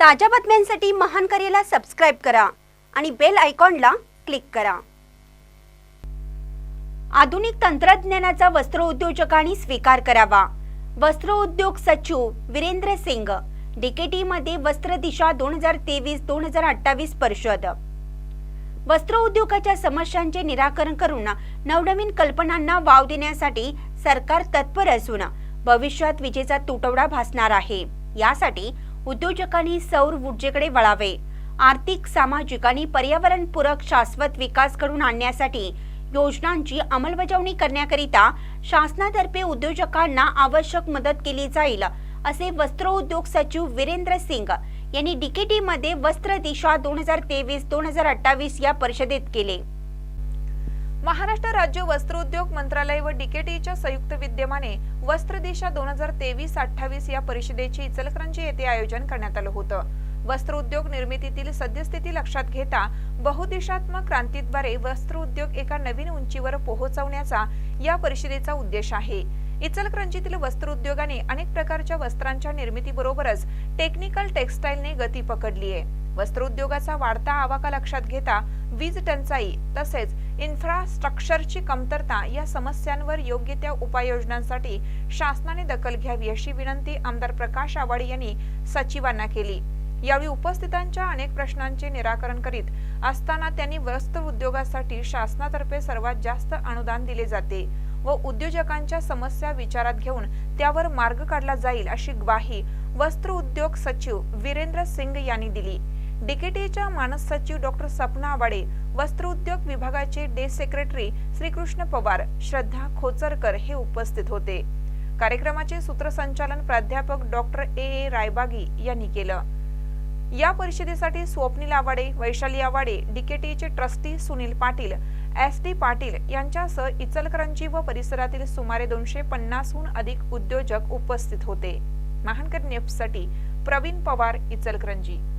ताज्या बातम्यांसाठी महान करेला सबस्क्राईब करा आणि बेल आयकॉनला क्लिक करा. आधुनिक तंत्रज्ञानाचा वस्त्र उद्योजकांनी स्वीकार करावा. वस्त्र उद्योग सचिव वीरेंद्र सिंग डीकेटी मध्ये वस्त्र दिशा दोन हजार तेवीस दोन हजार अठ्ठावीस परिषद. वस्त्रोद्योगाच्या समस्यांचे निराकरण करून नवनवीन कल्पनांना वाव देण्यासाठी सरकार तत्पर असून भविष्यात विजेचा तुटवडा भासणार आहे. यासाठी उद्योजकांनी सौर ऊर्जेकडे वळावे. आर्थिक सामाजिक आणि पर्यावरणपूरक शाश्वत विकास घडून आणण्यासाठी योजनांची अंमलबजावणी करण्याकरिता शासनातर्फे उद्योजकांना आवश्यक मदत केली जाईल असे वस्त्रोद्योग सचिव वीरेंद्र सिंग यांनी डीकेटी मध्ये वस्त्र दिशा दोन हजार तेवीस दोन हजार अठ्ठावीस या परिषदेत केले. महाराष्ट्र राज्य वस्त्रोद्योग मंत्रालय व डीकेटीच्या संयुक्त विद्यमाने वस्त्र दिशा दोन हजार तेवीस अठ्ठावीस या परिषदेचे इचलकरंजी येथे आयोजन करण्यात आलं होतं. वस्त्रोद्योग निर्मितीतील सद्यस्थिती लक्षात घेता बहुदिशात्मक क्रांतीद्वारे वस्त्रोद्योग एका नवीन उंचीवर पोहोचवण्याचा या परिषदेचा उद्देश आहे. इचलकरंजीतील वस्त्रोद्योगाने अनेक प्रकारच्या वस्त्रांच्या निर्मितीबरोबरच टेक्निकल टेक्सटाईलने गती पकडली आहे. वस्त्रोद्योगाचा वाढता आवाका लक्षात घेता वीज टंचाई तसेच इन्फ्रास्ट्रक्चरची कमतरता या समस्यांवर योग्य त्या उपाययोजनांसाठी शासनाने दखल घ्यावी अशी विनंती आमदार प्रकाश आवाड यांनी सचिवांना केली. यावेळी उपस्थितांच्या अनेक प्रश्नांचे निराकरण करीत असताना त्यांनी वस्त्र उद्योगासाठी शासनातर्फे सर्वात जास्त अनुदान दिले जाते व उद्योजकांच्या समस्या विचारात घेऊन त्यावर मार्ग काढला जाईल अशी ग्वाही वस्त्र उद्योग सचिव वीरेंद्र सिंग यांनी दिली. डीकेटीच्या मानस सचिव डॉक्टर सपना आवाडे वस्त्रोद्योग विभागाचे डे सेक्रेटरी श्रीकृष्ण पवार श्रद्धा खोचरकर हे उपस्थित होते. कार्यक्रमाचे सूत्रसंचालन प्राध्यापक डॉक्टर ए. ए. रायबागी यांनी केलं. या परिषदेसाठी Swapnil Awade Vaishali Awade डीकेटीचे trustee Sunil Patil S T Patil यांच्यासह इचलकरंजी व परिसरातील सुमारे दोनशे पन्नासहून अधिक उद्योजक उपस्थित होते. महानकर नेफ्टसाठी प्रवीण पवार इचलकरंजी.